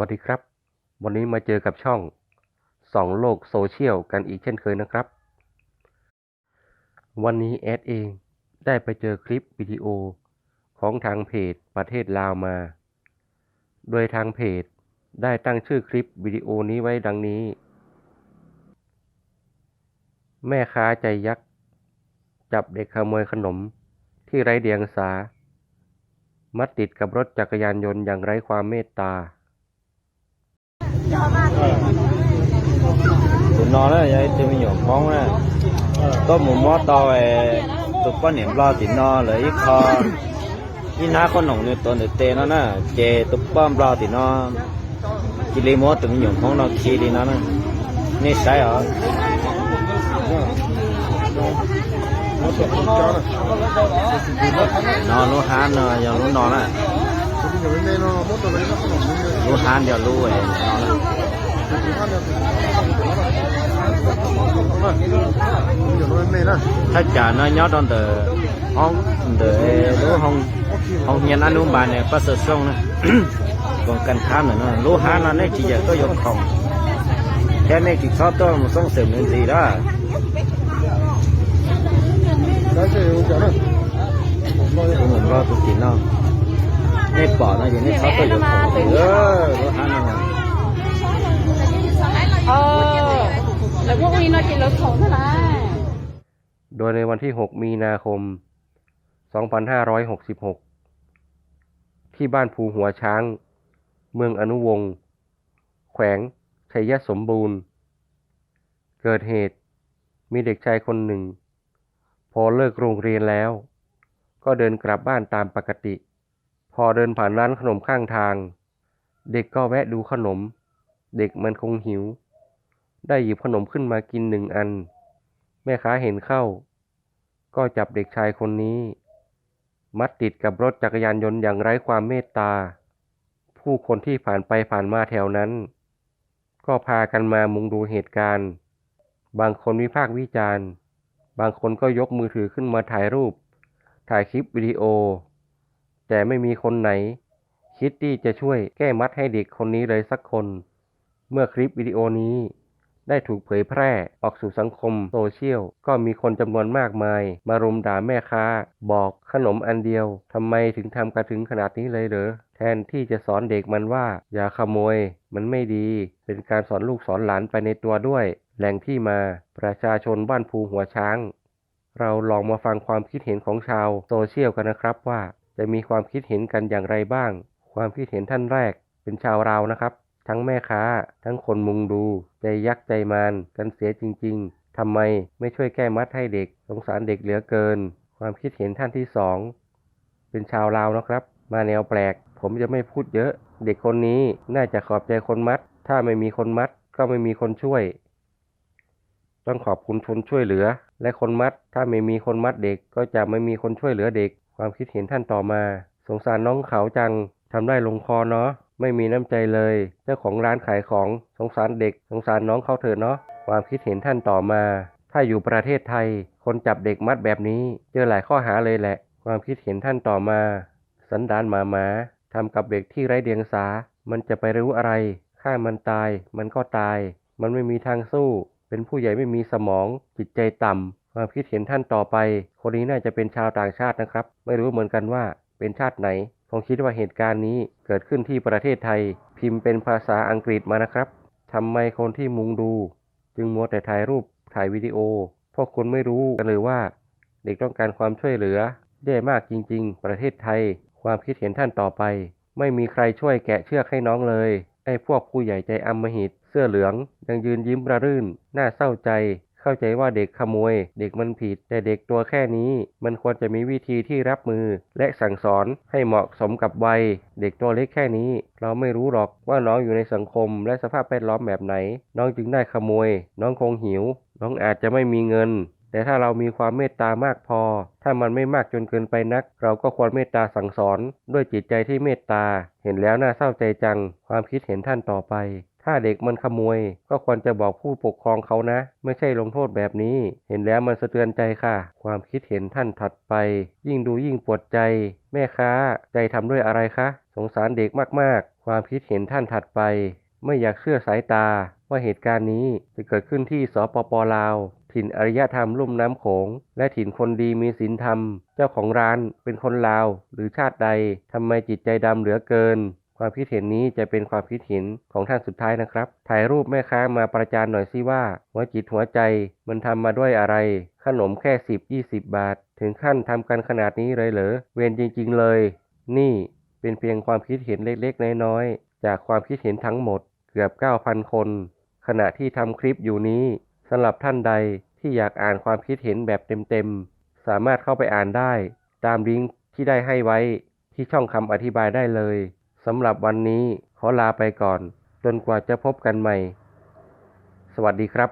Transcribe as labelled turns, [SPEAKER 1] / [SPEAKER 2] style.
[SPEAKER 1] วัสดีครับ วันนี้มาเจอกับช่องสองโลกโซเชียลกันอีกเช่นเคยนะครับ วันนี้แอดเองได้ไปเจอคลิปวิดีโอของทางเพจประเทศลาวมา โดยทางเพจได้ตั้งชื่อคลิปวิดีโอนี้ไว้ดังนี้ แม่ค้าใจยักษ์ จับเด็กขโมยขนมที่ไร้เดียงสา มัดติดกับรถจักรยานยนต์อย่างไร้ความเมตตา
[SPEAKER 2] tụi nó đó vậy thì mình nhổ mong nè có một món to về tụi con niệm lo thì nó là ít kho ít ná con nồng như tuần được tê nó nè chè tụi con lo thì nó chỉ lấy món tụi mình nhổ mong nó khi đi nó nè nên sai ở nó nó hán nó giờ nó nó nè nó hán giờ lú vậy nó nè ถ้าจ่าน้อยยอดตอนเดอห้องเดอรู้ห้องห้องเฮียนอนุบาลเนี่ยประเสริฐช่วงนะกอ งกันข้ามเนี่ยนะรู้หานั่นเนี่ยจีจะยกของแค่นี้จีชอบต้อเสริมเงินดีไรอตุกินเนะนี่ปอดนะอย่างนี้ชอบก็ยกของเออรู้หานั่
[SPEAKER 1] โดยในวันที่ 6 มีนาคม 2566 ที่บ้านภูหัวช้าง เมืองอนุวงศ์แขวงชัยสมบูรณ์ เกิดเหตุมีเด็กชายคนหนึ่ง พอเลิกโรงเรียนแล้ว ก็เดินกลับบ้านตามปกติ พอเดินผ่านร้านขนมข้างทาง เด็กก็แวะดูขนม เด็กมันคงหิว ได้หยิบขนมขึ้นมากินหนึ่งอัน แม่ค้าเห็นเข้า ก็จับเด็กชายคนนี้ มัดติดกับรถจักรยานยนต์อย่างไร้ความเมตตา ผู้คนที่ผ่านไปผ่านมาแถวนั้น ก็พากันมามุงดูเหตุการณ์ บางคนวิพากษ์วิจารณ์ บางคนก็ยกมือถือขึ้นมาถ่ายรูป ถ่ายคลิปวิดีโอ แต่ไม่มีคนไหน คิดที่จะช่วยแก้มัดให้เด็กคนนี้เลยสักคน เมื่อคลิปวิดีโอนี้ได้ถูกเผยแพร่ออกสู่สังคมโซเชียล ก็มีคนจำนวนมากมาย มารุมด่าแม่ค้า บอกขนมอันเดียวทำไมถึงทำกันถึงขนาดนี้เลยเหรอ แทนที่จะสอนเด็กมันว่า อย่าขโมย มันไม่ดี เป็นการสอนลูกสอนหลานไปในตัวด้วย แหล่งที่มา ประชาชนบ้านภูหัวช้าง เราลองมาฟังความคิดเห็นของชาวโซเชียลกันนะครับว่า จะมีความคิดเห็นกันอย่างไรบ้าง ความคิดเห็นท่านแรกเป็นชาวเรานะครับ ทั้งแม่ค้า ทั้งคนมุงดู ใจยักษ์ใจมารกันเสียจริง ๆทำไมไม่ช่วยแก้มัดให้เด็ก สงสารเด็กเหลือเกิน ความคิดเห็นท่านที่สองเป็นชาวลาวนะครับ มาแนวแปลก ผมจะไม่พูดเยอะ เด็กคนนี้น่าจะขอบใจคนมัด ถ้าไม่มีคนมัดก็ไม่มีคนช่วย ต้องขอบคุณคนช่วยเหลือ และคนมัด ถ้าไม่มีคนมัดเด็กก็จะไม่มีคนช่วยเหลือเด็ก ความคิดเห็นท่านต่อมา สงสารน้องเขาจังทำได้ลงคอเนาะไม่มีน้ำใจเลย เจ้าของร้านขายของสงสารเด็ก สงสารน้องเขาเถอะเนาะความคิดเห็นท่านต่อมา ถ้าอยู่ประเทศไทย คนจับเด็กมัดแบบนี้ เจอหลายข้อหาเลยแหละ ความคิดเห็นท่านต่อมา สันดานหมาหมาทำกับเด็กที่ไร้เดียงสา มันจะไปรู้อะไรฆ่ามันตาย มันก็ตาย มันไม่มีทางสู้ เป็นผู้ใหญ่ไม่มีสมอง จิตใจต่ำ ความคิดเห็นท่านต่อไป คนนี้น่าจะเป็นชาวต่างชาตินะครับ ไม่รู้เหมือนกันว่าเป็นชาติไหน ผมคิดว่าเหตุการณ์นี้เกิดขึ้นที่ประเทศไทย พิมพ์เป็นภาษาอังกฤษมานะครับทำไมคนที่มุงดู จึงมัวแต่ถ่ายรูปถ่ายวิดีโอ พวกคุณไม่รู้กันเลยว่า เด็กต้องการความช่วยเหลือแย่มากจริง ๆ ประเทศไทย ความคิดเห็นท่านต่อไป ไม่มีใครช่วยแกะเชือกให้น้องเลยไอ้พวกผู้ใหญ่ใจอำมหิต เสื้อเหลือง ยังยืนยิ้มระรื่น น่าเศร้าใจ เข้าใจว่าเด็กขโมย เด็กมันผิด แต่เด็กตัวแค่นี้มันควรจะมีวิธีที่รับมือ และสั่งสอนให้เหมาะสมกับวัย เด็กตัวเล็กแค่นี้ เราไม่รู้หรอกว่าน้องอยู่ในสังคม และสภาพแวดล้อมแบบไหน น้องจึงได้ขโมย น้องคงหิว น้องอาจจะไม่มีเงิน แต่ถ้าเรามีความเมตตามากพอ ถ้ามันไม่มากจนเกินไปนัก เราก็ควรเมตตาสั่งสอน ด้วยจิตใจที่เมตตา เห็นแล้วน่าเศร้าใจจัง ความคิดเห็นท่านต่อไป ถ้าเด็กมันขโมย ก็ควรจะบอกผู้ปกครองเขานะ ไม่ใช่ลงโทษแบบนี้ เห็นแล้วมันสะเทือนใจค่ะ ความคิดเห็นท่านถัดไป ยิ่งดูยิ่งปวดใจ แม่ค้า ใจทำด้วยอะไรคะ สงสารเด็กมากๆ ความคิดเห็นท่านถัดไป ไม่อยากเชื่อสายตา ว่าเหตุการณ์นี้จะเกิดขึ้นที่สปปลาวถิ่นอารยธรรมลุ่มน้ำโขง และถิ่นคนดีมีศีลธรรม เจ้าของร้านเป็นคนลาว หรือชาติใดทำไมจิตใจดำเหลือเกิน ความคิดเห็นนี้จะเป็นความคิดเห็นของท่านสุดท้ายนะครับ ถ่ายรูปแม่ค้ามาประจานหน่อยสิว่า หัวจิตหัวใจมันทำมาด้วยอะไร ขนมแค่สิบยี่สิบบาท ถึงขั้นทำกันขนาดนี้เลยเหรอ เวรจริง ๆ เลย นี่เป็นเพียงความคิดเห็นเล็กๆ น้อยๆ จากความคิดเห็นทั้งหมดเกือบ 9,000 คน ขณะที่ทำคลิปอยู่นี้สำหรับท่านใดที่อยากอ่านความคิดเห็นแบบเต็มๆ สามารถเข้าไปอ่านได้ ตามลิงก์ที่ได้ให้ไว้ที่ช่องคำอธิบายได้เลย สำหรับวันนี้ขอลาไปก่อน จนกว่าจะพบกันใหม่ สวัสดีครับ